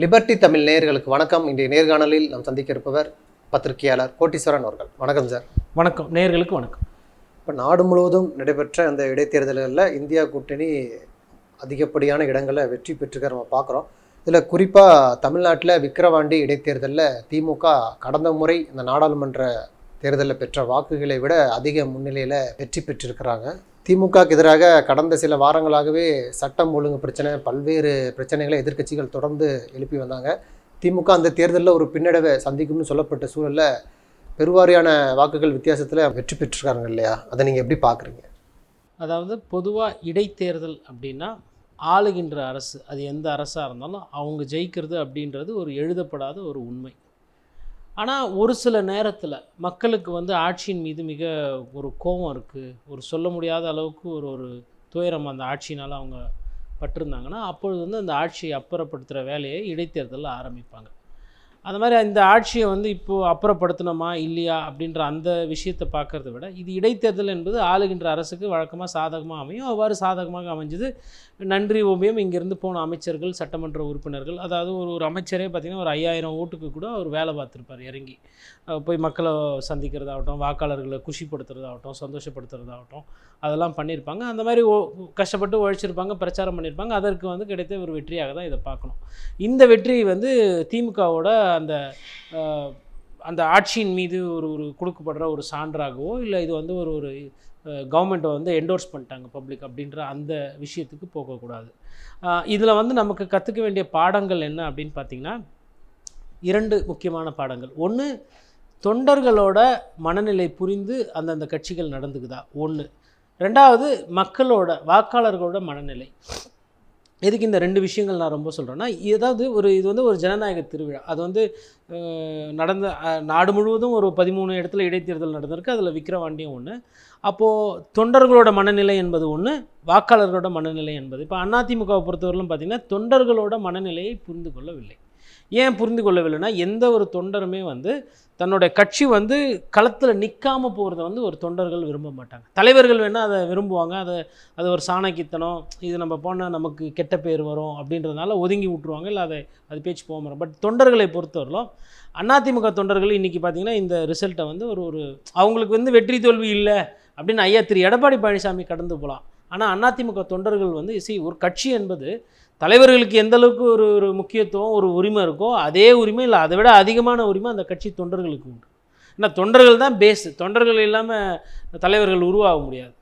Liberty Tamil நேயர்களுக்கு வணக்கம். இன்றைய நேர்காணலில் நாம் சந்திக்க இருப்பவர் பத்திரிகையாளர் கோட்டீஸ்வரன் அவர்கள். வணக்கம் சார் வணக்கம். நேயர்களுக்கு வணக்கம். இப்போ நாடு முழுவதும் நடைபெற்ற அந்த இடைத்தேர்தல்களில் இந்தியா கூட்டணி அதிகப்படியான இடங்களை வெற்றி பெற்றுக்க நம்ம பார்க்குறோம். இதில் குறிப்பாக தமிழ்நாட்டில் விக்கிரவாண்டி இடைத்தேர்தலில் திமுக கடந்த முறை இந்த நாடாளுமன்ற தேர்தலில் பெற்ற வாக்குகளை விட அதிக முன்னிலையில் வெற்றி பெற்றிருக்கிறாங்க. திமுகக்கு எதிராக கடந்த சில வாரங்களாகவே சட்டம் ஒழுங்கு பிரச்சனை பல்வேறு பிரச்சனைகளை எதிர்க்கட்சிகள் தொடர்ந்து எழுப்பி வந்தாங்க. திமுக அந்த தேர்தலில் ஒரு பின்னடைவை சந்திக்கும்னு சொல்லப்பட்ட சூழலில் பெருவாரியான வாக்குகள் வித்தியாசத்தில் வெற்றி பெற்றிருக்காங்க இல்லையா? அதை நீங்கள் எப்படி பார்க்குறீங்க அதாவது பொதுவாக இடைத்தேர்தல் அப்படின்னா ஆளுகின்ற அரசு. அது எந்த அரசாக இருந்தாலும் அவங்க ஜெயிக்கிறது அப்படின்றது ஒரு எழுதப்படாத ஒரு உண்மை. ஆனால் ஒரு சில நேரத்தில் மக்களுக்கு வந்து ஆட்சியின் மீது மிக ஒரு கோபம் இருக்குது ஒரு சொல்ல முடியாத அளவுக்கு ஒரு ஒரு துயரம் அந்த ஆட்சினால் அவங்க பட்டிருந்தாங்கன்னா அப்பொழுது வந்து அந்த ஆட்சியை அப்புறப்படுத்துகிற வேலையை இடைத்தேர்தலில் ஆரம்பிப்பாங்க. அந்த மாதிரி இந்த ஆட்சியை வந்து இப்போது அப்புறப்படுத்தணுமா இல்லையா அப்படின்ற அந்த விஷயத்தை பார்க்குறத விட இது இடைத்தேர்தல் என்பது ஆளுகின்ற அரசுக்கு வழக்கமாக சாதகமாக அமையும். அவ்வாறு சாதகமாக அமைஞ்சது நன்றி ஓவியம். இங்கேருந்து போன அமைச்சர்கள் சட்டமன்ற உறுப்பினர்கள் அதாவது ஒரு ஒரு அமைச்சரே பார்த்திங்கன்னா ஒரு ஐயாயிரம் ஓட்டுக்கு கூட அவர் வேலை பார்த்துருப்பார் இறங்கி. போய் மக்களை சந்திக்கிறதாகட்டும் வாக்காளர்களை குஷிப்படுத்துறதாகட்டும் சந்தோஷப்படுத்துறதாகட்டும் அதெல்லாம் பண்ணியிருப்பாங்க அந்த மாதிரி ஓ கஷ்டப்பட்டு உழைச்சிருப்பாங்க பிரச்சாரம் பண்ணியிருப்பாங்க அதற்கு வந்து கிடைத்த ஒரு வெற்றியாக தான் இதை பார்க்கணும். இந்த வெற்றி வந்து திமுகவோட அந்த அந்த ஆட்சியின் மீது ஒரு ஒரு கொடுக்கப்படுற ஒரு சான்றாகவோ இல்லை இது வந்து ஒரு ஒரு கவர்மெண்ட்டை வந்து என்டோர்ஸ் பண்ணிட்டாங்க பப்ளிக் அப்படின்ற அந்த விஷயத்துக்கு போகக்கூடாது. இதில் வந்து நமக்கு கற்றுக்க வேண்டிய பாடங்கள் என்ன அப்படின்னு பார்த்தீங்கன்னா இரண்டு முக்கியமான பாடங்கள். ஒன்று தொண்டர்களோட மனநிலை புரிந்து அந்தந்த கட்சிகள் நடந்துக்குதா? ஒன்று ரெண்டாவது மக்களோட வாக்காளர்களோட மனநிலை. எதுக்கு இந்த ரெண்டு விஷயங்கள் நான் ரொம்ப சொல்கிறேன்னா ஏதாவது ஒரு இது வந்து ஒரு ஜனநாயக திருவிழா. அது வந்து நடந்த நாடு முழுவதும் ஒரு பதிமூணு இடத்துல இடைத்தேர்தல் நடந்திருக்கு. அதில் விக்கிரவாண்டியும் ஒன்று அப்போது தொண்டர்களோட மனநிலை என்பது ஒன்று வாக்காளர்களோட மனநிலை என்பது. இப்போ அதிமுகவை பொறுத்தவரையிலும் பார்த்திங்கன்னா தொண்டர்களோட மனநிலையை புரிந்து கொள்ளவில்லை. ஏன் புரிந்து கொள்ளவில்லைன்னா எந்த ஒரு தொண்டருமே வந்து தன்னுடைய கட்சி வந்து களத்தில் நிற்காம போகிறத வந்து ஒரு தொண்டர்கள் விரும்ப மாட்டாங்க. தலைவர்கள் வேணால் அதை விரும்புவாங்க. அதை அது ஒரு சாணக்கித்தனம் இது நம்ம போனால் நமக்கு கெட்ட பேர் வரும் அப்படின்றதுனால ஒதுங்கி விட்ருவாங்க இல்லை அதை அது பேச்சு போக மாட்டோம் பட் தொண்டர்களை பொறுத்தவரையிலும் அதிமுக தொண்டர்கள் இன்றைக்கி பார்த்திங்கன்னா இந்த ரிசல்ட்டை வந்து ஒரு ஒரு அவங்களுக்கு வந்து வெற்றி தோல்வி இல்லை அப்படின்னு ஐயா திரு எடப்பாடி பழனிசாமி கடந்து போகலாம். ஆனால் அதிமுக தொண்டர்கள் வந்து சி ஒரு கட்சி என்பது தலைவர்களுக்கு எந்த அளவுக்கு ஒரு ஒரு முக்கியத்துவம் ஒரு உரிமை இருக்கோ அதே உரிமை இல்லை அதை விட அதிகமான உரிமை அந்த கட்சி தொண்டர்களுக்கு உண்டு. ஏன்னா தொண்டர்கள் தான் பேஸு தொண்டர்கள் இல்லாமல் தலைவர்கள் உருவாக முடியாது.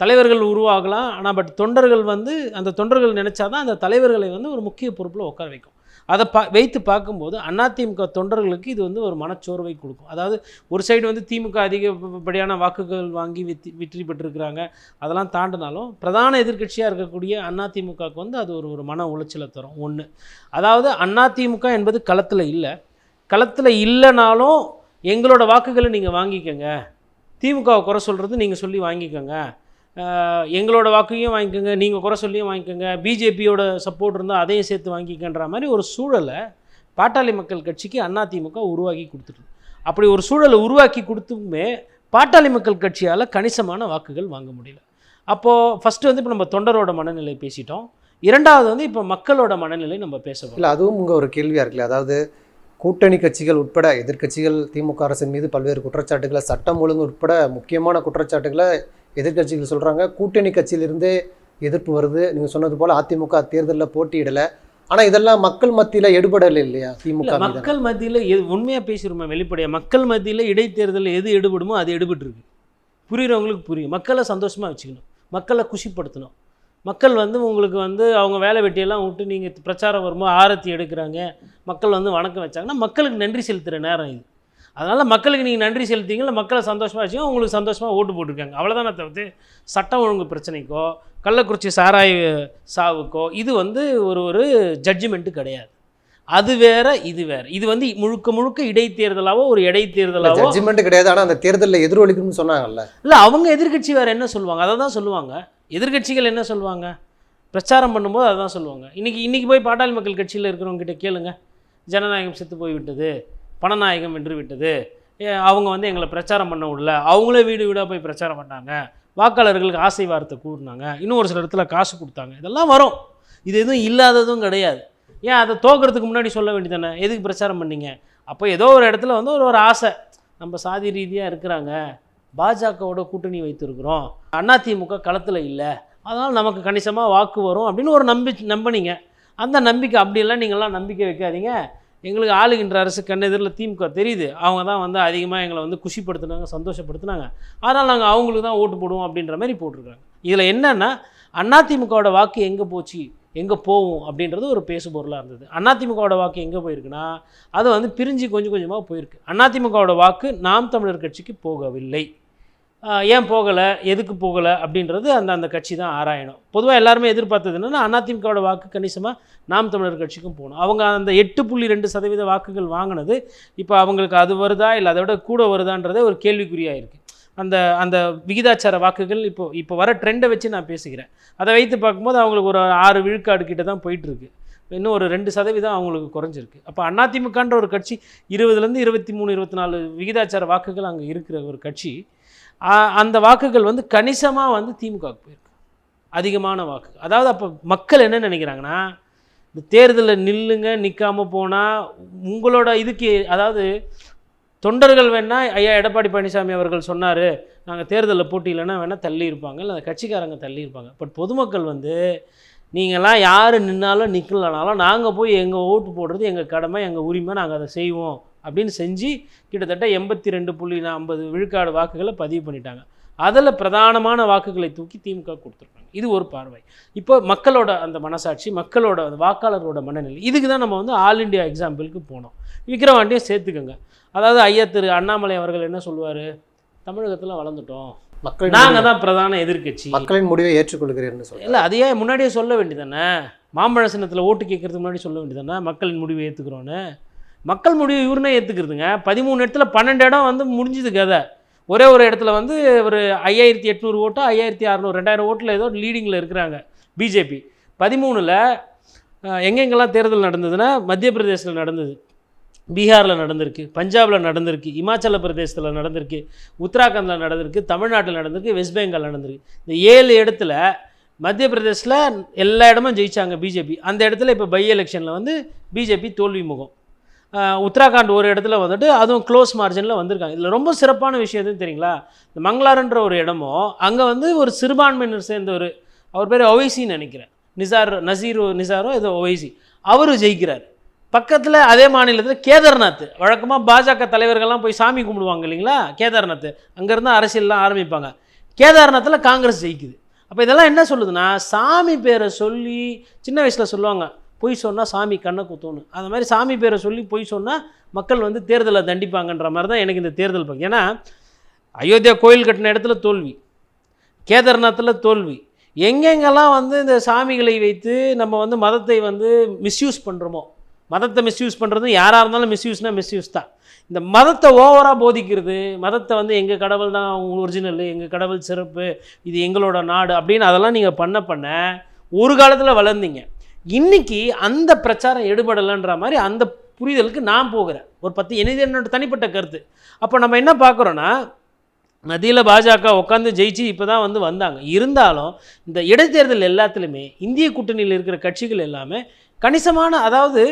தலைவர்கள் உருவாகலாம் ஆனால் பட் தொண்டர்கள் வந்து அந்த தொண்டர்கள் நினச்சா தான் அந்த தலைவர்களை வந்து ஒரு முக்கிய பொறுப்பில் உட்கார வைக்கும். அதை பா வைத்து பார்க்கும்போது அதிமுக தொண்டர்களுக்கு இது வந்து ஒரு மனச்சோர்வை கொடுக்கும். அதாவது ஒரு சைடு வந்து திமுக அதிகப்படியான வாக்குகள் வாங்கி வெற்றி வெற்றி பெற்றிருக்கிறாங்க. அதெல்லாம் தாண்டினாலும் பிரதான எதிர்க்கட்சியாக இருக்கக்கூடிய அதிமுகவுக்கு வந்து அது ஒரு ஒரு மன உளைச்சலை தரும். ஒன்று அதாவது அதிமுக என்பது களத்தில் இல்லை. களத்தில் இல்லைனாலும் எங்களோட வாக்குகளை நீங்கள் வாங்கிக்கோங்க. திமுகவை குறை சொல்கிறது நீங்கள் சொல்லி வாங்கிக்கோங்க. எங்களோட வாக்கையும் வாங்கிக்கோங்க நீங்கள் குறை சொல்லியும் வாங்கிக்கோங்க பிஜேபியோட சப்போர்ட் இருந்தால் அதையும் சேர்த்து வாங்கிக்கன்ற மாதிரி ஒரு சூழலை பாட்டாளி மக்கள் கட்சிக்கு அதிமுக உருவாக்கி கொடுத்துருது அப்படி ஒரு சூழலை உருவாக்கி கொடுத்துமே பாட்டாளி மக்கள் கட்சியால் கணிசமான வாக்குகள் வாங்க முடியல. அப்போது ஃபஸ்ட்டு வந்து இப்போ நம்ம தொண்டரோட மனநிலை பேசிட்டோம். இரண்டாவது வந்து இப்போ மக்களோட மனநிலை நம்ம பேசணும் இல்லை அதுவும் உங்கள் ஒரு கேள்வியாக இருக்குல்ல அதாவது கூட்டணி கட்சிகள் உட்பட எதிர்க்கட்சிகள் திமுக அரசின் மீது பல்வேறு குற்றச்சாட்டுகளை சட்டம் ஒழுங்கு உட்பட முக்கியமான குற்றச்சாட்டுகளை எதிர்க்கட்சிகள் சொல்கிறாங்க கூட்டணி கட்சியிலிருந்தே எதிர்ப்பு வருது. நீங்கள் சொன்னது போல் அதிமுக தேர்தலில் போட்டியிடலை. ஆனால் இதெல்லாம் மக்கள் மத்தியில் எடுபடலை இல்லையா? இல்ல, திமுக மக்கள் மத்தியில் எது உண்மையாக பேசிடுமா வெளிப்படையாக மக்கள் மத்தியில் இடைத்தேர்தலில் எது எடுபடுமோ அது எடுபட்டு இருக்கு புரியுறவங்களுக்கு புரியும். மக்களை சந்தோஷமாக வச்சுக்கணும். மக்களை குஷிப்படுத்தணும். மக்கள் வந்து உங்களுக்கு வந்து அவங்க வேலை வெட்டியெல்லாம் விட்டு நீங்கள் பிரச்சாரம் வரும்போது ஆரத்தி எடுக்கிறாங்க. மக்கள் வந்து வணக்கம் வச்சாங்கன்னா மக்களுக்கு நன்றி செலுத்துகிற நேரம் இது. அதனால் மக்களுக்கு நீங்கள் நன்றி செலுத்திங்களா மக்களை சந்தோஷமாக வச்சுக்கோங்க. உங்களுக்கு சந்தோஷமாக ஓட்டு போட்டிருக்காங்க. அவ்வளோதானே தவிர்த்து சட்டம் ஒழுங்கு பிரச்சனைக்கோ கள்ளக்குறிச்சி சாராய சாவுக்கோ இது வந்து ஒரு ஒரு ஜட்ஜ்மெண்ட்டு கிடையாது. அது வேற இது வேற. இது வந்து முழுக்க முழுக்க இடைத்தேர்தலாவோ ஒரு இடைத்தேர்தலாவோ ஜட்ஜ்மெண்ட் கிடையாது. ஆனால் அந்த தேர்தலில் எதிரொலிக்கும்னு சொன்னாங்கல்ல. இல்லை அவங்க எதிர்க்கட்சி வேறு என்ன சொல்லுவாங்க? அதை தான் சொல்லுவாங்க. எதிர்க்கட்சிகள் என்ன சொல்லுவாங்க? பிரச்சாரம் பண்ணும்போது அதை தான் சொல்லுவாங்க. இன்றைக்கி இன்றைக்கி போய் பாட்டாளி மக்கள் கட்சியில் இருக்கிறவங்க கிட்ட கேளுங்க. ஜனநாயகம் செத்து போய் விட்டது பணநாயகம் வென்று விட்டது. அவங்க வந்து எங்களை பிரச்சாரம் பண்ண விடல. அவங்களே வீடு வீடாக போய் பிரச்சாரம் பண்ணாங்க. வாக்காளர்களுக்கு ஆசை வார்த்தை கூறினாங்க. இன்னும் ஒரு சில இடத்துல காசு கொடுத்தாங்க. இதெல்லாம் வரும். இது எதுவும் இல்லாததும் கிடையாது. ஏன் அதை தோக்கிறதுக்கு முன்னாடி சொல்ல வேண்டியதானே எதுக்கு பிரச்சாரம் பண்ணீங்க? அப்போ ஏதோ ஒரு இடத்துல வந்து ஒரு ஒரு ஆசை. நம்ம சாதி ரீதியாக இருக்கிறாங்க. பாஜகவோட கூட்டணி வைத்திருக்கிறோம். அதிமுக களத்தில் இல்லை. அதனால் நமக்கு கணிசமாக வாக்கு வரும் அப்படின்னு ஒரு நம்பி நம்பினீங்க. அந்த நம்பிக்கை அப்படியெல்லாம் நீங்கள்லாம் நம்பிக்கை வைக்காதீங்க. எங்களுக்கு ஆளுகின்ற அரசு கண்ணெதிரில் திமுக தெரியுது. அவங்க தான் வந்து அதிகமாக எங்களை வந்து குஷிப்படுத்துனாங்க சந்தோஷப்படுத்துனாங்க. அதனால் நாங்கள் அவங்களுக்கு தான் ஓட்டு போடுவோம் அப்படின்ற மாதிரி போட்டிருக்காங்க. இதில் என்னென்னா அதிமுகவோட வாக்கு எங்கே போச்சு எங்கே போகும் அப்படின்றது ஒரு பேசு பொருளாக இருந்தது. அதிமுகவோட வாக்கு எங்கே போயிருக்குன்னா அது வந்து பிரிஞ்சு கொஞ்சம் கொஞ்சமாக போயிருக்கு. அதிமுகவோட வாக்கு நாம் தமிழர் கட்சிக்கு போகவில்லை. ஏன் போகலை எதுக்கு போகலை அப்படின்றது அந்த அந்த கட்சி தான் ஆராயணும். பொதுவாக எல்லாருமே எதிர்பார்த்தது என்னன்னா அதிமுகவோட வாக்கு கணிசமாக நாம் தமிழர் கட்சிக்கும் போகணும். அவங்க அந்த எட்டு புள்ளி ரெண்டு சதவீத வாக்குகள் வாங்கினது இப்போ அவங்களுக்கு அது வருதா இல்லை அதை விட கூட வருதான்றதே ஒரு கேள்விக்குறியாக இருக்குது அந்த அந்த விகிதாச்சார வாக்குகள் இப்போ இப்போ வர ட்ரெண்டை வச்சு நான் பேசுகிறேன். அதை வைத்து பார்க்கும்போது அவங்களுக்கு ஒரு ஆறு விழுக்காடு கிட்ட தான் போயிட்டுருக்கு. இன்னும் ஒரு ரெண்டு சதவீதம் அவங்களுக்கு குறைஞ்சிருக்கு. அப்போ அதிமுகன்ற ஒரு கட்சி இருபதுலேருந்து இருபத்தி மூணு இருபத்தி நாலு விகிதாச்சார வாக்குகள் அங்கே இருக்கிற ஒரு கட்சி அந்த வாக்குகள் வந்து கணிசமாக வந்து திமுகவுக்கு போயிருக்கு. அதிகமான வாக்கு. அதாவது அப்போ மக்கள் என்ன நினைக்கிறாங்கன்னா இந்த தேர்தலில் நில்லுங்க நிற்காமல் போனால் உங்களோட இதுக்கு அதாவது தொண்டர்கள் வேணால் ஐயா எடப்பாடி பழனிசாமி அவர்கள் சொன்னார் நாங்கள் தேர்தலில் போட்டியில்லைன்னா வேணால் தள்ளி இருப்பாங்க இல்லை அந்த கட்சிக்காரங்க தள்ளி இருப்பாங்க பட் பொதுமக்கள் வந்து நீங்களாம் யார் நின்னாலும் நிற்கலனாலும் நாங்கள் போய் எங்கள் ஓட்டு போடுறது எங்கள் கடமை எங்கள் உரிமை நாங்கள் அதை செய்வோம். அப்படின்னு செஞ்சு கிட்டத்தட்ட எண்பத்தி ரெண்டு புள்ளி ஐம்பது விழுக்காடு வாக்குகளை பதிவு பண்ணிட்டாங்க. அதில் பிரதானமான வாக்குகளை தூக்கி திமுக கொடுத்துருக்காங்க. இது ஒரு பார்வை. இப்போ மக்களோட அந்த மனசாட்சி மக்களோட அந்த வாக்காளரோட மனநிலை இதுக்கு தான் நம்ம வந்து ஆல் இண்டியா எக்ஸாம்பிளுக்கு போனோம். விக்கிரவாண்டியும் சேர்த்துக்கோங்க. அதாவது ஐயா திரு அண்ணாமலை அவர்கள் என்ன சொல்லுவார்? தமிழகத்தில் வளர்ந்துட்டோம். மக்களின் நாங்கள் தான் பிரதான எதிர்க்கட்சி. மக்களின் முடிவை ஏற்றுக்கொள்கிறேன்னு சொல்றேன் இல்லை அதையே முன்னாடியே சொல்ல வேண்டியதானே மாம்பழ சின்னத்தில் ஓட்டு கேட்கறதுக்கு முன்னாடி சொல்ல வேண்டியதானே மக்களின் முடிவை ஏற்றுக்கிறோன்னு மக்கள் முடிவு இவருனே ஏற்றுக்கிறதுங்க பதிமூணு இடத்துல பன்னெண்டு இடம் வந்து முடிஞ்சுது கதை. ஒரே ஒரு இடத்துல வந்து ஒரு ஐயாயிரத்தி எட்நூறு ஓட்டோ ஐயாயிரத்தி அறநூறு ரெண்டாயிரம் ஓட்டில் ஏதோ லீடிங்கில் இருக்கிறாங்க பிஜேபி பதிமூணில் எங்கெங்கெல்லாம் தேர்தல் நடந்ததுன்னா மத்திய பிரதேசத்தில் நடந்தது. பீகாரில் நடந்திருக்கு பஞ்சாபில் நடந்திருக்கு இமாச்சல பிரதேசத்தில் நடந்திருக்கு உத்தராகண்டில் நடந்திருக்கு தமிழ்நாட்டில் நடந்திருக்கு வெஸ்ட் பெங்கால் நடந்திருக்கு. இந்த ஏழு இடத்துல மத்திய பிரதேசில் எல்லா இடமும் ஜெயிச்சாங்க பிஜேபி அந்த இடத்துல இப்போ பை எலெக்ஷனில் வந்து பிஜேபி தோல்வி முகம். உத்தராகண்ட் ஒரு இடத்துல வந்துட்டு அதுவும் க்ளோஸ் மார்ஜினில் வந்திருக்காங்க. இதில் ரொம்ப சிறப்பான விஷயம் எதுவும் தெரியுங்களா? இந்த மங்களாருன்ற ஒரு இடமும் அங்கே வந்து ஒரு சிறுபான்மையினர் சேர்ந்த ஒரு அவர் பேர் ஒவைசின்னு நினைக்கிறேன். நிசார் நசீரோ நிசாரோ ஏதோ ஒவைசி அவர் ஜெயிக்கிறார். பக்கத்தில் அதே மாநிலத்தில் கேதார்நாத். வழக்கமாக பாஜக தலைவர்கள்லாம் போய் சாமி கும்பிடுவாங்க இல்லைங்களா? கேதார்நாத். அங்கேருந்து அரசியல்லாம் ஆரம்பிப்பாங்க. கேதார்நாத்தில் காங்கிரஸ் ஜெயிக்குது. அப்போ இதெல்லாம் என்ன சொல்லுதுன்னா சாமி பேரை சொல்லி சின்ன வயசில் சொல்லுவாங்க. பொய் சொன்னால் சாமி கண்ணை குத்தணும் அந்த மாதிரி சாமி பேரை சொல்லி பொய் சொன்னால் மக்கள் வந்து தேர்தலை தண்டிப்பாங்கன்ற மாதிரி தான் எனக்கு இந்த தேர்தல் பக்கம் ஏன்னா அயோத்தியா கோயில் கட்டின இடத்துல தோல்வி கேதார்நாத்தில் தோல்வி எங்கெங்கெல்லாம் வந்து இந்த சாமிகளை வைத்து நம்ம வந்து மதத்தை வந்து மிஸ்யூஸ் பண்ணுறோமோ மதத்தை மிஸ்யூஸ் பண்ணுறது யாராக இருந்தாலும் மிஸ்யூஸ்னால் மிஸ்யூஸ் தான். இந்த மதத்தை ஓவராக போதிக்கிறது மதத்தை வந்து எங்கள் கடவுள் தான் ஒரிஜினல் எங்கள் கடவுள் சிறப்பு இது எங்களோட நாடு அப்படின்னு அதெல்லாம் நீங்கள் பண்ண பண்ண ஒரு காலத்தில் வளர்ந்தீங்க. இன்னைக்கு அந்த பிரச்சாரம் எடுபடலைன்ற மாதிரி அந்த புரிதலுக்கு நான் போகிறேன். ஒரு பத்து எனது என்னோட தனிப்பட்ட கருத்து. அப்போ நம்ம என்ன பார்க்குறோன்னா மத்தியில் பாஜக உட்காந்து ஜெயிச்சு இப்போ தான் வந்து வந்தாங்க. இருந்தாலும் இந்த இடைத்தேர்தல் எல்லாத்துலேயுமே இந்திய கூட்டணியில் இருக்கிற கட்சிகள் எல்லாமே கணிசமான அதாவது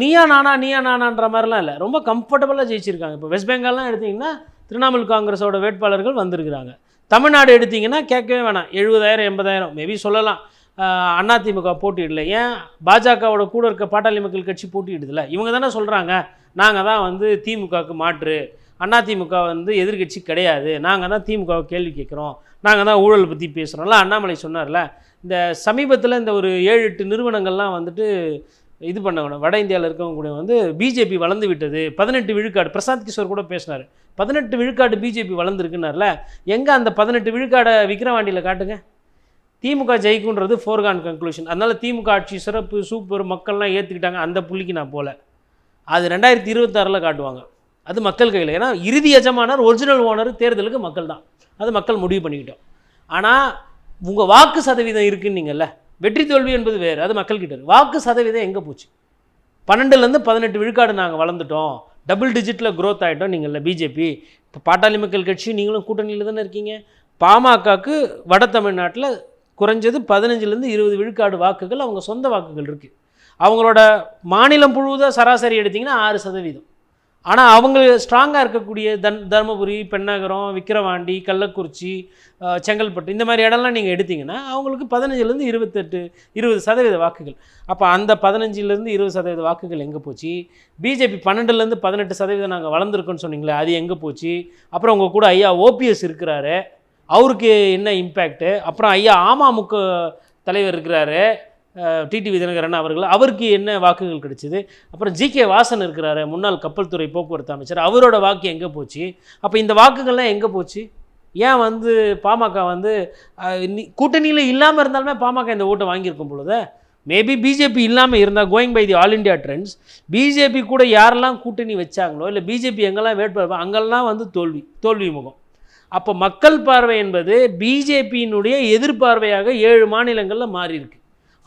நீயா நானா நீயா நானான்ற மாதிரிலாம் இல்லை. ரொம்ப கம்ஃபர்டபுளாக ஜெயிச்சிருக்காங்க. இப்போ வெஸ்ட் பெங்கால்லாம் எடுத்திங்கன்னா திரிணாமுல் காங்கிரஸோட வேட்பாளர்கள் வந்திருக்கிறாங்க. தமிழ்நாடு எடுத்திங்கன்னா கேட்கவே வேணாம். எழுபதாயிரம் எண்பதாயிரம் மேபி சொல்லலாம். அதிமுக போட்டியிடல. ஏன்? பாஜகவோட கூட இருக்க பாட்டாளி மக்கள் கட்சி போட்டியிடுதில்ல இவங்க தானே சொல்கிறாங்க நாங்கள் தான் வந்து திமுகவுக்கு மாற்று. அதிமுக வந்து எதிர்க்கட்சி கிடையாது. நாங்கள் தான் திமுகவை கேள்வி கேட்குறோம். நாங்கள் தான் ஊழல் பற்றி பேசுகிறோம்ல அண்ணாமலை சொன்னார்ல இந்த சமீபத்தில் இந்த ஒரு ஏழு எட்டு நிறுவனங்கள்லாம் வந்துட்டு இது பண்ணவங்க வட இந்தியாவில் இருக்கவங்க கூட வந்து பிஜேபி வளர்ந்து விட்டது. பதினெட்டு விழுக்காடு பிரசாந்த் கிஷோர் கூட பேசினார். பதினெட்டு விழுக்காடு பிஜேபி வளர்ந்துருக்குன்னார்ல எங்கே அந்த பதினெட்டு விழுக்காடை விக்ரவாண்டியில் காட்டுங்க? திமுக ஜெயிக்குன்றது ஃபோர்கான் கன்க்ளூஷன் அதனால் திமுக ஆட்சி சிறப்பு சூப்பர் மக்கள்லாம் ஏற்றுக்கிட்டாங்க அந்த புள்ளிக்கு நான் போகல அது ரெண்டாயிரத்தி இருபத்தாறில் காட்டுவாங்க. அது மக்கள் கையில். ஏன்னா இறுதி எஜமானர் ஒரிஜினல் ஓனர் தேர்தலுக்கு மக்கள் தான். அது மக்கள் முடிவு பண்ணிக்கிட்டோம். ஆனால் உங்கள் வாக்கு சதவீதம் இருக்குன்னீங்கல்ல வெற்றி தோல்வி என்பது வேறு. அது மக்கள்கிட்ட இருக்கு. வாக்கு சதவீதம் எங்கே போச்சு? பன்னெண்டுலேருந்து பதினெட்டு விழுக்காடு நாங்கள் வளர்ந்துட்டோம். டபுள் டிஜிட்டில் க்ரோத் ஆகிட்டோம் நீங்கள்ல பிஜேபி இப்போ பாட்டாளி மக்கள் கட்சி நீங்களும் கூட்டணியில் தானே இருக்கீங்க. பாமகக்கு வட தமிழ்நாட்டில் குறைஞ்சது பதினஞ்சுலேருந்து இருபது விழுக்காடு வாக்குகள் அவங்க சொந்த வாக்குகள் இருக்குது அவங்களோட மாநிலம் முழுவதும் சராசரி எடுத்திங்கன்னா ஆறு சதவீதம். ஆனால் அவங்க ஸ்ட்ராங்காக இருக்கக்கூடிய தன் தருமபுரி பெண்ணகரம் விக்கிரவாண்டி கள்ளக்குறிச்சி செங்கல்பட்டு இந்த மாதிரி இடம்லாம் நீங்கள் எடுத்திங்கன்னா அவங்களுக்கு பதினஞ்சுலேருந்து இருபத்தெட்டு இருபது சதவீத வாக்குகள். அப்போ அந்த பதினஞ்சுலேருந்து இருபது சதவீத வாக்குகள் எங்கே போச்சு? பிஜேபி பன்னெண்டுலேருந்து பதினெட்டு சதவீதம் நாங்கள் வளர்ந்துருக்கோன்னு சொன்னீங்களே அது எங்கே போச்சு? அப்புறம் உங்கள் கூட ஐயா ஓபிஎஸ் இருக்கிறாரு அவருக்கு என்ன இம்பேக்ட்டு அப்புறம் ஐயா அமமுக தலைவர் இருக்கிறாரு டிடிவி தினகரன் அவர்கள். அவருக்கு என்ன வாக்குகள் கிடைச்சிது? அப்புறம் ஜி கே வாசன் இருக்கிறாரு முன்னாள் கப்பல் துறை போக்குவரத்து அமைச்சர். அவரோட வாக்கு எங்கே போச்சு? அப்போ இந்த வாக்குகள்லாம் எங்கே போச்சு? ஏன் வந்து பாமக வந்து கூட்டணியில் இல்லாமல் இருந்தாலுமே பாமக இந்த ஓட்டை வாங்கியிருக்கும் பொழுது மேபி பிஜேபி இல்லாமல் இருந்தால் going by the all India trends BJP கூட யாரெல்லாம் கூட்டணி வச்சாங்களோ இல்லை பிஜேபி எங்கெல்லாம் வேட்பாளர் அங்கெல்லாம் வந்து தோல்வி தோல்வி முகம். அப்போ மக்கள் பார்வை என்பது பிஜேபியினுடைய எதிர்பார்வையாக ஏழு மாநிலங்களில் மாறி இருக்கு.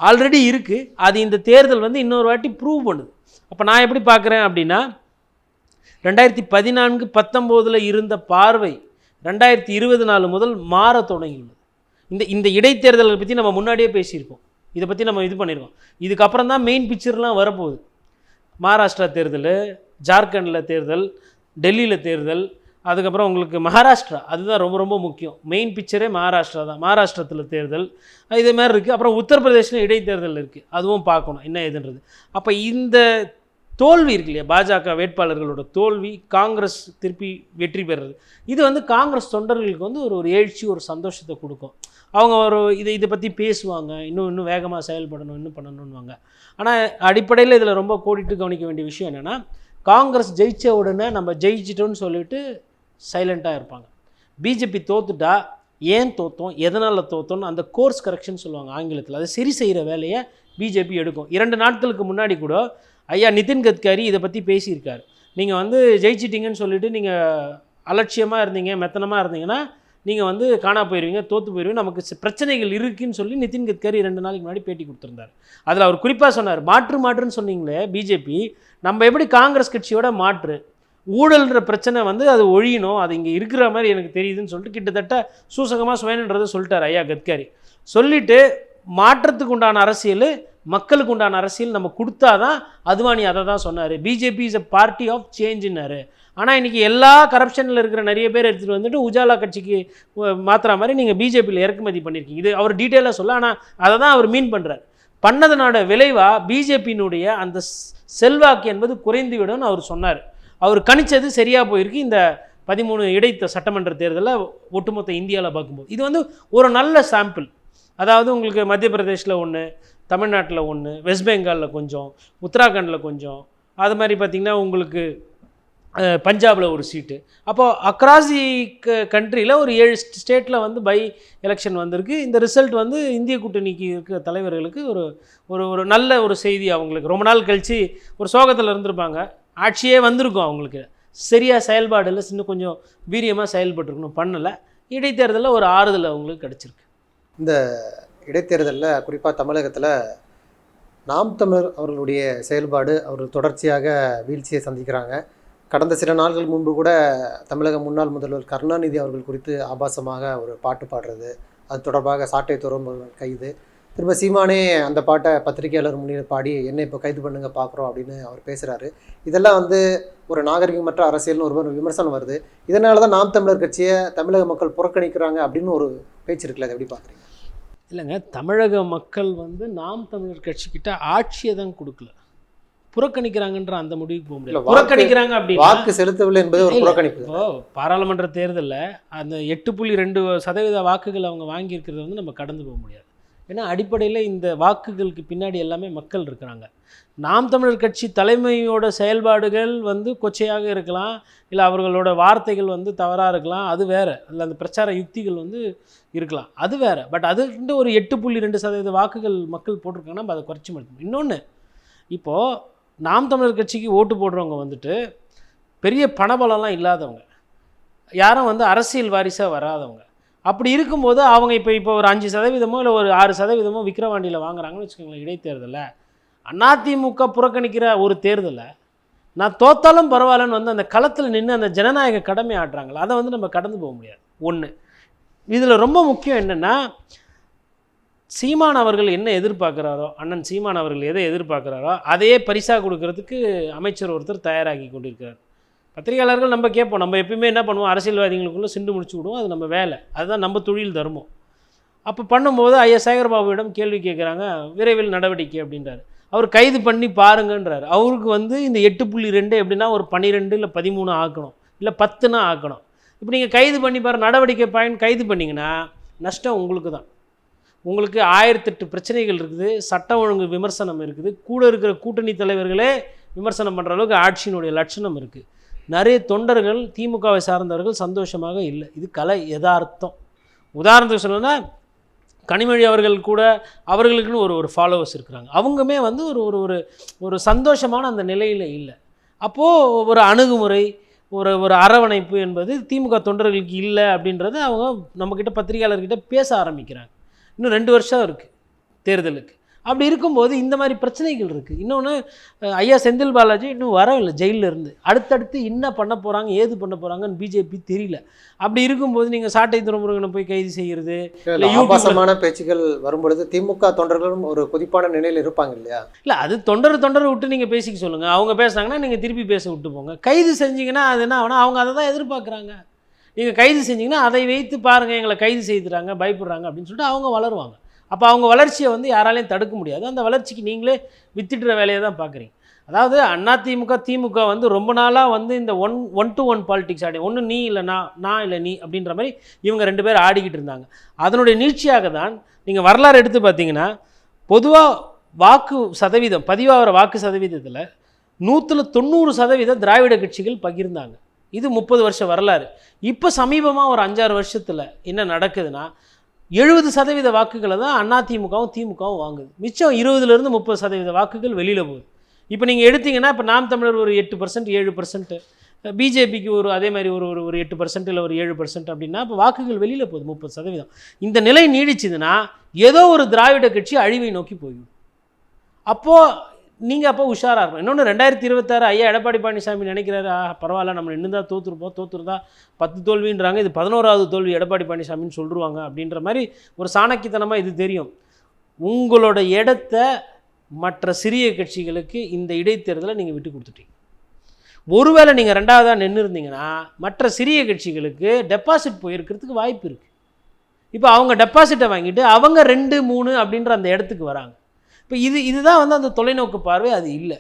ஆல்ரெடி இருக்குது அது இந்த தேர்தல் வந்து இன்னொரு வாட்டி ப்ரூவ் பண்ணுது. அப்போ நான் எப்படி பார்க்குறேன் அப்படின்னா ரெண்டாயிரத்தி பதினான்கு பத்தொம்போதில் இருந்த பார்வை ரெண்டாயிரத்தி இருபது நாலு முதல் மாற தொடங்கியுள்ளது. இந்த இந்த இடைத்தேர்தலை பற்றி நம்ம முன்னாடியே பேசியிருக்கோம். இதை பற்றி நம்ம இது பண்ணியிருக்கோம். இதுக்கப்புறம் தான் மெயின் பிக்சர்லாம் வரப்போகுது. மகாராஷ்டிரா தேர்தல் ஜார்க்கண்டில் தேர்தல் டெல்லியில் தேர்தல் அதுக்கப்புறம் உங்களுக்கு மகாராஷ்டிரா அதுதான் ரொம்ப ரொம்ப முக்கியம். மெயின் பிக்சரே மகாராஷ்டிரா தான். மகாராஷ்டிரத்தில் தேர்தல் இதே மாதிரி இருக்குது அப்புறம் உத்தரப்பிரதேசில் இடைத்தேர்தல் இருக்குது அதுவும் பார்க்கணும் என்ன ஏதுன்றது. அப்போ இந்த தோல்வி இருக்கு இல்லையா? பாஜக வேட்பாளர்களோட தோல்வி காங்கிரஸ் திருப்பி வெற்றி பெறுறது. இது வந்து காங்கிரஸ் தொண்டர்களுக்கு வந்து ஒரு ஒரு எழுச்சி ஒரு சந்தோஷத்தை கொடுக்கும். அவங்க ஒரு இதை இதை பற்றி பேசுவாங்க. இன்னும் இன்னும் வேகமாக செயல்படணும் இன்னும் பண்ணணும்னுவாங்க. ஆனால் அடிப்படையில் இதில் ரொம்ப கோடிட்டு கவனிக்க வேண்டிய விஷயம் என்னென்னா காங்கிரஸ் ஜெயித்த உடனே நம்ம ஜெயிச்சிட்டோம்னு சொல்லிட்டு சைலண்ட்டாக இருப்பாங்க. பிஜேபி தோத்துட்டா ஏன் தோத்தோம்? எதனால் தோத்தோம்னு அந்த கோர்ஸ் கரெக்ஷன் சொல்லுவாங்க ஆங்கிலத்தில். அதை சரி செய்கிற வேலையை பிஜேபி எடுக்கும். இரண்டு நாட்களுக்கு முன்னாடி கூட ஐயா நிதின் கட்கரி இதை பற்றி பேசியிருக்காரு. நீங்கள் வந்து ஜெயிச்சிட்டிங்கன்னு சொல்லிவிட்டு நீங்கள் அலட்சியமாக இருந்தீங்க மெத்தனமாக இருந்தீங்கன்னா நீங்கள் வந்து காணா போயிடுவீங்க தோற்று போயிடுவீங்க நமக்கு பிரச்சனைகள் இருக்குன்னு சொல்லி நிதின் கட்கரி ரெண்டு நாளைக்கு முன்னாடி பேட்டி கொடுத்துருந்தார். அதில் அவர் குறிப்பாக சொன்னார் மாற்று மாற்றுன்னு சொன்னீங்களே பிஜேபி நம்ம எப்படி காங்கிரஸ் கட்சியோட மாற்று? ஊழல்ன்ற பிரச்சனை வந்து அது ஒழியணும். அது இங்கே இருக்கிற மாதிரி எனக்கு தெரியுதுன்னு சொல்லிட்டு கிட்டத்தட்ட சூசகமாக சுயனன்றதை சொல்லிட்டார் ஐயா கத்காரி சொல்லிட்டு மாற்றத்துக்கு உண்டான அரசியல் மக்களுக்கு உண்டான அரசியல் நம்ம கொடுத்தாதான் அத்வானி அதை தான் சொன்னார். BJP is a party of சேஞ்சுன்னாரு ஆனால் இன்றைக்கி எல்லா கரப்ஷனில் இருக்கிற நிறைய பேர் எடுத்துகிட்டு வந்துட்டு உஜாலா கட்சிக்கு அஹ், மாதிரி நீங்கள் பிஜேபியில் இறக்குமதி பண்ணியிருக்கீங்க இது அவர் டீட்டெயிலாக சொல்ல ஆனால் அதை தான் அவர் மீன் பண்ணுறார் பண்ணதனோட விளைவாக பிஜேபியினுடைய அந்த செல்வாக்கு என்பது குறைந்து விடும்னு அவர் சொன்னார். அவர் கணிச்சது சரியாக போயிருக்கு. இந்த பதிமூணு இடைத்த சட்டமன்ற தேர்தலில் ஒட்டுமொத்த இந்தியாவில் பார்க்கும்போது. இது வந்து ஒரு நல்ல சாம்பிள் அதாவது உங்களுக்கு மத்திய பிரதேஷில் ஒன்று தமிழ்நாட்டில் ஒன்று வெஸ்ட் பெங்காலில் கொஞ்சம் உத்தராகண்டில் கொஞ்சம். அது மாதிரி பார்த்திங்கன்னா உங்களுக்கு பஞ்சாபில் ஒரு சீட்டு. அப்போது அக்ராஸ் தி கண்ட்ரியில் ஒரு ஏழு ஸ்டேட்டில் வந்து பை எலெக்ஷன் வந்திருக்கு. இந்த ரிசல்ட் வந்து இந்திய கூட்டணிக்கு இருக்கிற தலைவர்களுக்கு ஒரு ஒரு ஒரு நல்ல ஒரு செய்தி அவங்களுக்கு. ரொம்ப நாள் கழித்து ஒரு சோகத்தில் இருந்திருப்பாங்க. ஆட்சியே வந்திருக்கும் அவங்களுக்கு. சரியாக செயல்பாடு இல்லை இன்னும் கொஞ்சம் வீரியமாக செயல்பட்டுருக்கணும் பண்ணலை. இடைத்தேர்தலில் ஒரு ஆறுதல் அவங்களுக்கு கிடச்சிருக்கு. இந்த இடைத்தேர்தலில் குறிப்பாக தமிழகத்தில் நாம் தமிழர் அவர்களுடைய செயல்பாடு அவர்கள் தொடர்ச்சியாக வீழ்ச்சியை சந்திக்கிறாங்க. கடந்த சில நாட்கள் முன்பு கூட தமிழக முன்னாள் முதல்வர் கருணாநிதி அவர்கள் குறித்து ஆபாசமாக ஒரு பாட்டு பாடுறது அது தொடர்பாக சாட்டை துறம்பு கைது. திரும்ப சீமானே அந்த பாட்டை பத்திரிகையாளர் முன்னிலை பாடி என்ன இப்போ கைது பண்ணுங்க பார்க்குறோம் அப்படின்னு அவர் பேசுகிறாரு இதெல்லாம் வந்து ஒரு நாகரிகமற்ற அரசியல்னு ஒரு விமர்சனம் வருது. இதனால தான் நாம் தமிழர் கட்சியை தமிழக மக்கள் புறக்கணிக்கிறாங்க அப்படின்னு ஒரு பேச்சு இருக்குல்ல அதை எப்படி பார்க்குறீங்க? இல்லைங்க தமிழக மக்கள் வந்து நாம் தமிழர் கட்சிக்கிட்ட ஆட்சியை தான் கொடுக்கல. புறக்கணிக்கிறாங்கன்ற அந்த முடிவுக்கு போக வாக்கு- புறக்கணிக்கிறாங்க அப்படின்னா வாக்கு செலுத்தவில்லை என்பது ஒரு. புறக்கணிப்பு. இப்போ பாராளுமன்ற தேர்தலில் அந்த எட்டு புள்ளி ரெண்டு சதவீத வாக்குகள் அவங்க வாங்கியிருக்கிறத வந்து நம்ம கடந்து போக முடியாது. ஏன்னா அடிப்படையில் இந்த வாக்குகளுக்கு பின்னாடி எல்லாமே மக்கள் இருக்கிறாங்க. நாம் தமிழர் கட்சி தலைமையோட செயல்பாடுகள் வந்து கொச்சையாக இருக்கலாம் இல்லை அவர்களோட வார்த்தைகள் வந்து தவறாக இருக்கலாம் அது வேறு. இல்லை அந்த பிரச்சார யுக்திகள் வந்து இருக்கலாம் அது வேறு. பட் அதுக்கிட்ட ஒரு எட்டு புள்ளி ரெண்டு சதவீத வாக்குகள் மக்கள் போட்டிருக்காங்கன்னா நம்ம அதை குறைச்சி மதிக்கணும் இன்னொன்று இப்போது நாம் தமிழர் கட்சிக்கு ஓட்டு போடுறவங்க வந்துட்டு பெரிய பணபலம்லாம் இல்லாதவங்க. யாரும் வந்து அரசியல் வாரிசாக வராதவங்க. அப்படி இருக்கும்போது அவங்க இப்போ இப்போ ஒரு அஞ்சு சதவீதமோ இல்லை ஒரு ஆறு சதவீதமோ விக்கிரவாண்டியில் வாங்குறாங்கன்னு வச்சுக்கோங்களேன் இடைத்தேர்தலில் அதிமுக புறக்கணிக்கிற ஒரு தேர்தலை நான் தோத்தாலும் பரவாயில்லன்னு வந்து அந்த களத்தில் நின்று அந்த ஜனநாயக கடமை ஆடுறாங்கள அதை வந்து நம்ம கடந்து போக முடியாது. ஒன்று இதில் ரொம்ப முக்கியம் என்னென்னா சீமான் அவர்கள் என்ன எதிர்பார்க்குறாரோ அண்ணன் சீமான் அவர்கள் எதை எதிர்பார்க்குறாரோ அதையே பரிசாக கொடுக்கறதுக்கு அமைச்சர் ஒருத்தர் தயாராகி கொண்டிருக்கிறார். பத்திரிகையாளர்கள் நம்ம கேட்போம். நம்ம எப்பயுமே என்ன பண்ணுவோம்? அரசியல்வாதிகளுக்குள்ளே சிண்டு முடிச்சு விடுவோம். அது நம்ம வேலை. அதுதான் நம்ம தொழில் தர்மம். அப்போ பண்ணும்போது ஐயா சேகர்பாபுவிடம் கேள்வி கேட்குறாங்க விரைவில் நடவடிக்கை அப்படின்றாரு. அவர் கைது பண்ணி பாருங்கன்றார். அவருக்கு வந்து இந்த எட்டு புள்ளி ரெண்டு எப்படின்னா ஒரு பன்னிரெண்டு இல்லை பதிமூணு ஆக்கணும். இல்லை பத்துனா ஆக்கணும். இப்போ நீங்கள் கைது பண்ணி பாரு நடவடிக்கை பயன் கைது பண்ணிங்கன்னா நஷ்டம் உங்களுக்கு தான். உங்களுக்கு ஆயிரத்தெட்டு பிரச்சனைகள் இருக்குது சட்டம் ஒழுங்கு விமர்சனம் இருக்குது. கூட இருக்கிற கூட்டணி தலைவர்களே விமர்சனம் பண்ணுற அளவுக்கு ஆட்சியினுடைய லட்சணம் இருக்குது நிறைய தொண்டர்கள் திமுகவை சார்ந்தவர்கள் சந்தோஷமாக இல்லை. இது கலை யதார்த்தம். உதாரணத்துக்கு சொல்லணும்னா கனிமொழி அவர்கள் கூட அவர்களுக்குன்னு ஒரு ஒரு ஃபாலோவர்ஸ் இருக்கிறாங்க. அவங்கமே வந்து ஒரு ஒரு ஒரு ஒரு சந்தோஷமான அந்த நிலையில் இல்லை. அப்போது ஒரு அணுகுமுறை ஒரு ஒரு அரவணைப்பு என்பது திமுக தொண்டர்களுக்கு இல்லை அப்படின்றது அவங்க நம்மக்கிட்ட பத்திரிகையாளர்கிட்ட பேச ஆரம்பிக்கிறாங்க. இன்னும் ரெண்டு வருஷம் இருக்குது தேர்தலுக்கு. அப்படி இருக்கும்போது இந்த மாதிரி பிரச்சனைகள் இருக்குது இன்னொன்று ஐயா செந்தில் பாலாஜி இன்னும் வரவில்லை ஜெயிலில் இருந்து. அடுத்தடுத்து என்ன பண்ண போகிறாங்க ஏது பண்ண போகிறாங்கன்னு பிஜேபி தெரியல. அப்படி இருக்கும்போது நீங்கள் சாட்டை துறைமுருகனை போய் கைது செய்கிறது இல்ல, ஆபாசமான பேச்சுகள் வரும்பொழுது திமுக தொண்டர்களும் ஒரு கொதிப்பான நிலையில் இருப்பாங்க இல்லையா? இல்லை அது தொண்டர் தொண்டர் விட்டு நீங்கள் பேசிக்க சொல்லுங்கள் அவங்க பேசுனாங்கன்னா நீங்கள் திருப்பி பேச விட்டு போங்க. கைது செஞ்சீங்கன்னா அது என்ன ஆகுனா அவங்க அதை தான் எதிர்பார்க்குறாங்க. நீங்கள் கைது செஞ்சீங்கன்னா அதை வைத்து பாருங்கள் எங்களை கைது செய்துறாங்க பயப்படுறாங்க அப்படின்னு சொல்லிட்டு அவங்க வளருவாங்க. அப்போ அவங்க வளர்ச்சியை வந்து யாராலையும் தடுக்க முடியாது. அந்த வளர்ச்சிக்கு நீங்களே வித்திடுற வேலையை தான் பார்க்குறீங்க அதாவது அண்ணா திமுக திமுக வந்து ரொம்ப நாளாக வந்து இந்த one one to one politics ஆடி ஒன்று நீ இல்லை நான் நான் இல்லை நீ அப்படின்ற மாதிரி இவங்க ரெண்டு பேரும் ஆடிக்கிட்டு இருந்தாங்க. அதனுடைய நீட்சியாக தான் நீங்கள் வரலாறு எடுத்து பார்த்தீங்கன்னா பொதுவாக வாக்கு சதவீதம் பதிவாகிற வாக்கு சதவீதத்தில் நூற்றில் தொண்ணூறு சதவீதம் திராவிட கட்சிகள் பகிர்ந்தாங்க. இது முப்பது வருஷ வரலாறு. இப்போ சமீபமாக ஒரு அஞ்சாறு வருஷத்தில் என்ன நடக்குதுன்னா எழுபது சதவீத வாக்குகளை தான் அதிமுகவும் திமுகவும் வாங்குது. மிச்சம் இருபதுலேருந்து முப்பது சதவீத வாக்குகள் வெளியில் போகுது. இப்போ நீங்கள் எடுத்தீங்கன்னா இப்போ நாம் தமிழர் ஒரு எட்டு பர்சன்ட் ஏழு பர்சன்ட்டு பிஜேபிக்கு ஒரு அதே மாதிரி ஒரு ஒரு ஒரு எட்டு பர்சன்ட் இல்லை ஒரு ஏழு பர்சன்ட் அப்படின்னா இப்போ வாக்குகள் வெளியில் போகுது முப்பது சதவீதம். இந்த நிலை நீடிச்சதுன்னா ஏதோ ஒரு திராவிட கட்சி அழிவை நோக்கி போயிடும் அப்போது நீங்கள் அப்போ உஷாராக இருக்கும் இன்னொன்று ரெண்டாயிரத்தி இருபத்தாறு ஐயா எடப்பாடி பழனிசாமி நினைக்கிறாரு ஆ பரவாயில்ல நம்ம நின்று தான் தோற்றுருப்போம் தோற்றுருந்தா பத்து தோல்வின்றாங்க இது பதினோராவது தோல்வி எடப்பாடி பழனிசாமின்னு சொல்லுவாங்க. அப்படின்ற மாதிரி ஒரு சாணக்கியத்தனமாக இது தெரியும். உங்களோட இடத்த மற்ற சிறிய கட்சிகளுக்கு இந்த இடைத்தேர்தலை நீங்கள் விட்டு கொடுத்துட்டீங்க. ஒருவேளை நீங்கள் ரெண்டாவதாக நின்று இருந்தீங்கன்னா மற்ற சிறிய கட்சிகளுக்கு டெபாசிட் போயிருக்கிறதுக்கு வாய்ப்பு இருக்குது இப்போ அவங்க டெபாசிட்டை வாங்கிட்டு அவங்க ரெண்டு மூணு அப்படின்ற அந்த இடத்துக்கு வராங்க. இப்போ இது இதுதான் வந்து அந்த தொலைநோக்கு பார்வை அது இல்லை.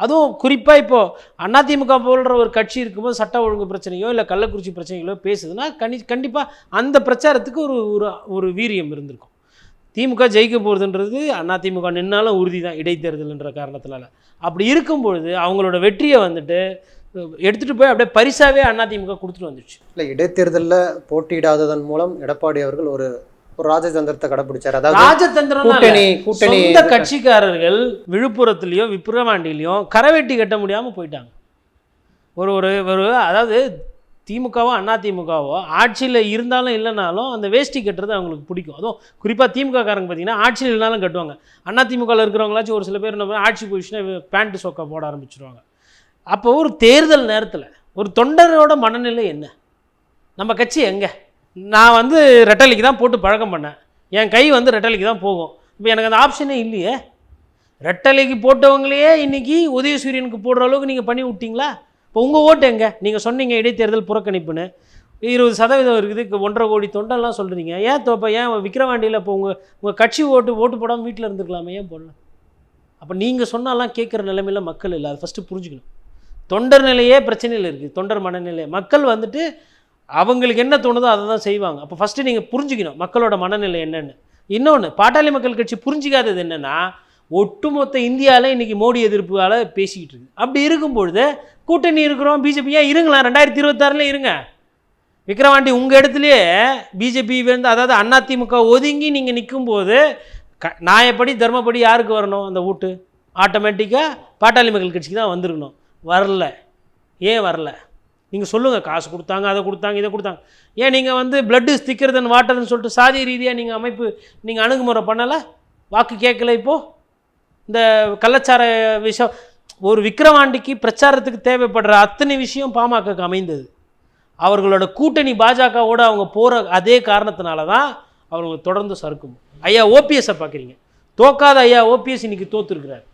அதுவும் குறிப்பாக இப்போது அதிமுக போன்ற ஒரு கட்சி இருக்கும்போது சட்ட ஒழுங்கு பிரச்சனையோ இல்லை கள்ளக்குறிச்சி பிரச்சனைகளோ பேசுதுன்னா கண்டி கண்டிப்பாக அந்த பிரச்சாரத்துக்கு ஒரு ஒரு ஒரு வீரியம் இருந்திருக்கும். திமுக ஜெயிக்க போகிறதுன்றது அதிமுக நின்னாலும் உறுதி தான் இடைத்தேர்தல்ன்ற காரணத்தினால. அப்படி இருக்கும் பொழுது அவங்களோட வெற்றியை வந்துட்டு எடுத்துகிட்டு போய் அப்படியே பரிசாவே அதிமுக கொடுத்துட்டு வந்துடுச்சு. இல்லை இடைத்தேர்தலில் போட்டியிடாததன் மூலம் எடப்பாடி அவர்கள் ஒரு ஒரு ராஜதந்திரத்தை கடைபிடிச்சார் அதாவது ராஜதந்திரம் கூட்டணி கூட்டணி சொந்த கட்சிக்காரர்கள் விழுப்புரத்துலேயோ விப்புரவாண்டிலையோ கரவெட்டி கட்ட முடியாமல் போயிட்டாங்க. ஒரு ஒரு ஒரு அதாவது திமுகவோ அண்ணா திமுகவோ ஆட்சியில் இருந்தாலும் இல்லைனாலும் அந்த வேஷ்டி கட்டுறது அவங்களுக்கு பிடிக்கும். அதுவும் குறிப்பாக திமுக காரங்க பார்த்தீங்கன்னா ஆட்சியில் இல்லைனாலும் கட்டுவாங்க. அண்ணா திமுகவில் இருக்கிறவங்களாச்சும் ஒரு சில பேர் என்ன ஆட்சி போயிடுச்சுன்னா பேண்ட் சொக்கா போட ஆரம்பிச்சிருவாங்க. அப்போ ஒரு தேர்தல் நேரத்தில் ஒரு தொண்டரோட மனநிலை என்ன? நம்ம கட்சி எங்கே? நான் வந்து ரெட்டலிக்கு தான் போட்டு பழக்கம் பண்ணேன். என் கை வந்து ரெட்டலிக்கு தான் போகும். இப்போ எனக்கு அந்த ஆப்ஷனே இல்லையே. ரெட்டலைக்கு போட்டவங்களையே இன்னைக்கு உதயசூரியனுக்கு போடுற அளவுக்கு நீங்கள் பண்ணி விட்டீங்களா? இப்போ உங்கள் ஓட்டு எங்கே? நீங்கள் சொன்னீங்க இடைத்தேர்தல் புறக்கணிப்புன்னு. இருபது சதவீதம் இருக்குது. இப்போ ஒன்றரை கோடி தொண்டெல்லாம் சொல்கிறீங்க ஏன் தோப்ப ஏன் விக்கிரவாண்டியில் இப்போ உங்கள் உங்கள் கட்சி ஓட்டு ஓட்டு போடாமல் வீட்டில் இருந்துருக்கலாமே? ஏன் போடல? அப்போ நீங்கள் சொன்னாலாம் கேட்குற நிலைமையில மக்கள் இல்லை. அதை ஃபஸ்ட்டு புரிஞ்சுக்கணும். தொண்டர் நிலையே பிரச்சனையில் இருக்குது தொண்டர் மனநிலை. மக்கள் வந்துட்டு அவங்களுக்கு என்ன தோணுதோ அதை தான் செய்வாங்க. அப்போ ஃபஸ்ட்டு நீங்கள் புரிஞ்சுக்கணும் மக்களோட மனநிலை என்னென்னு. இன்னொன்று பாட்டாளி மக்கள் கட்சி புரிஞ்சிக்காதது என்னென்னா ஒட்டுமொத்த இந்தியாவில் இன்றைக்கி மோடி எதிர்ப்பால் பேசிக்கிட்டு இருக்கு. அப்படி இருக்கும்பொழுது கூட்டணி இருக்கிறோம் பிஜேபி ஏன் இருங்களா? ரெண்டாயிரத்தி இருபத்தாறில் இருங்க. விக்ரவாண்டி உங்கள் இடத்துலையே பிஜேபி வந்து அதாவது அதிமுக ஒதுங்கி நீங்கள் நிற்கும்போது க நாயப்படி தர்மப்படி யாருக்கு வரணும் அந்த ஓட்டு? ஆட்டோமேட்டிக்காக பாட்டாளி மக்கள் கட்சிக்கு தான் வந்திருக்கணும். வரல. ஏன் வரல? நீங்கள் சொல்லுங்கள் காசு கொடுத்தாங்க அதை கொடுத்தாங்க இதை கொடுத்தாங்க. ஏன் நீங்கள் வந்து பிளட்டு ஸ்திக்கிறதுன்னு தன் வாட்டர்னு சொல்லிட்டு சாதி ரீதியாக நீங்கள் அமைப்பு நீங்கள் அணுகுமுறை பண்ணலை? வாக்கு கேட்கல இப்போது இந்த கள்ளச்சார விஷயம் ஒரு விக்கிரவாண்டிக்கு பிரச்சாரத்துக்கு தேவைப்படுற அத்தனை விஷயம் பாமகக்கு அமைந்தது. அவர்களோட கூட்டணி பாஜகவோடு அவங்க போகிற அதே காரணத்தினால தான் அவங்களுக்கு தொடர்ந்து சறுக்கும். ஐயா ஓபிஎஸ்ஸை பார்க்குறீங்க தோக்காத ஐயா ஓபிஎஸ் இன்றைக்கி தோத்துருக்கிறார்.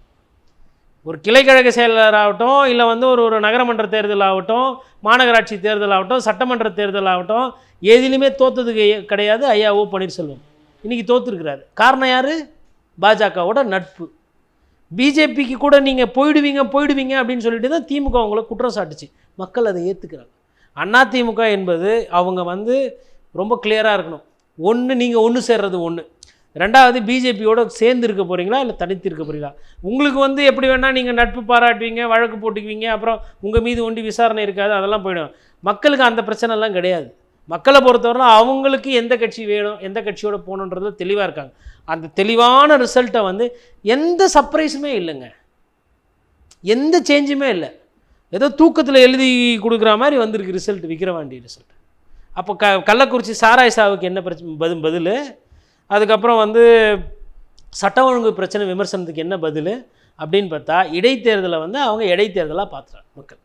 ஒரு கிளைக்கழக செயலராகட்டும் இல்லை வந்து ஒரு ஒரு நகரமன்ற தேர்தல் ஆகட்டும் மாநகராட்சி தேர்தல் ஆகட்டும் சட்டமன்ற தேர்தல் ஆகட்டும் எதிலுமே தோத்தது கிடையாது. ஐயா ஓ பன்னீர்செல்வம் இன்றைக்கி தோத்துருக்கிறாரு. காரணம் யார்? பாஜகவோட நட்பு. பிஜேபிக்கு கூட நீங்கள் போயிடுவீங்க போயிடுவீங்க அப்படின்னு சொல்லிட்டு தான் திமுக அவங்கள குற்றம் சாட்டுச்சு. மக்கள் அதை ஏற்றுக்கிறாங்க அண்ணா திமுக என்பது அவங்க வந்து ரொம்ப கிளியராக இருக்கணும். ஒன்று நீங்கள் ஒன்று சேர்றது ஒன்று ரெண்டாவது பிஜேபியோட சேர்ந்து இருக்க போகிறீங்களா இல்லை தனித்து இருக்க போகிறீங்களா உங்களுக்கு வந்து எப்படி வேணால் நீங்கள் நட்பு பாராட்டுவீங்க வழக்கு போட்டுக்குவீங்க அப்புறம் உங்கள் மீது ஒண்டி விசாரணை இருக்காது அதெல்லாம் போயிடும். மக்களுக்கு அந்த பிரச்சனைலாம் கிடையாது. மக்களை பொறுத்தவரை அவங்களுக்கு எந்த கட்சி வேணும் எந்த கட்சியோட போகணுன்றது தெளிவாக இருக்காங்க. அந்த தெளிவான ரிசல்ட்டை வந்து எந்த சர்ப்ரைஸுமே இல்லைங்க. எந்த சேஞ்சுமே இல்லை. ஏதோ தூக்கத்தில் எழுதி கொடுக்குற மாதிரி வந்திருக்கு ரிசல்ட் விக்கிரவாண்டி ரிசல்ட் அப்போ க கள்ளக்குறிச்சி சாராய் சாவுக்கு என்ன பிரச்சனை பதில் பதில்? அதுக்கப்புறம் வந்து சட்ட ஒழுங்கு பிரச்சனை விமர்சனத்துக்கு என்ன பதில் அப்படின்னு பார்த்தா இடைத்தேர்தலை வந்து அவங்க இடைத்தேர்தலாக பார்த்துறாங்க மக்கள்.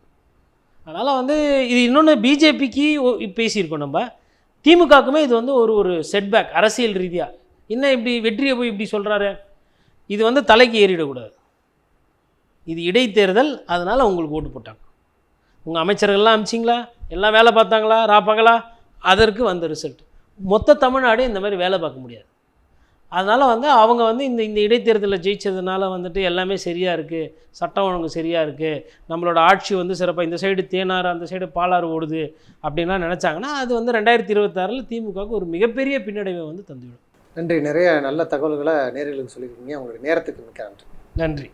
அதனால் வந்து இது இன்னொன்று பிஜேபிக்கு பேசியிருக்கோம் நம்ம. திமுகவுக்குமே இது வந்து ஒரு ஒரு செட்பேக் அரசியல் ரீதியாக என்ன இப்படி வெற்றியை போய் இப்படி சொல்கிறாரு இது வந்து தலைக்கு ஏறிடக்கூடாது. இது இடைத்தேர்தல் அதனால் உங்களுக்கு ஓட்டு போட்டாங்க. உங்கள் அமைச்சர்கள்லாம் அமிச்சிங்களா? எல்லாம் வேலை பார்த்தாங்களா? ராப்பாங்களா அதற்கு வந்த ரிசல்ட் மொத்த தமிழ்நாடு இந்த மாதிரி வேலை பார்க்க முடியாது. அதனால் வந்து அவங்க வந்து இந்த இந்த இடைத்தேர்தலில் ஜெயிச்சதுனால வந்துட்டு எல்லாமே சரியாக இருக்குது சட்டம் ஒழுங்கு சரியாக இருக்குது நம்மளோட ஆட்சி வந்து சிறப்பாக இந்த சைடு தேனாறு அந்த சைடு பாலாறு ஓடுது அப்படின்லாம் நினச்சாங்கன்னா அது வந்து ரெண்டாயிரத்தி இருபத்தாறில் திமுகவுக்கு ஒரு மிகப்பெரிய பின்னடைவை வந்து தந்துவிடும். நன்றி. நிறைய நல்ல தகவல்களை நேர்களுக்கு சொல்லியிருக்கீங்க. உங்களுடைய நேரத்துக்கு மிக்க நன்றி. நன்றி.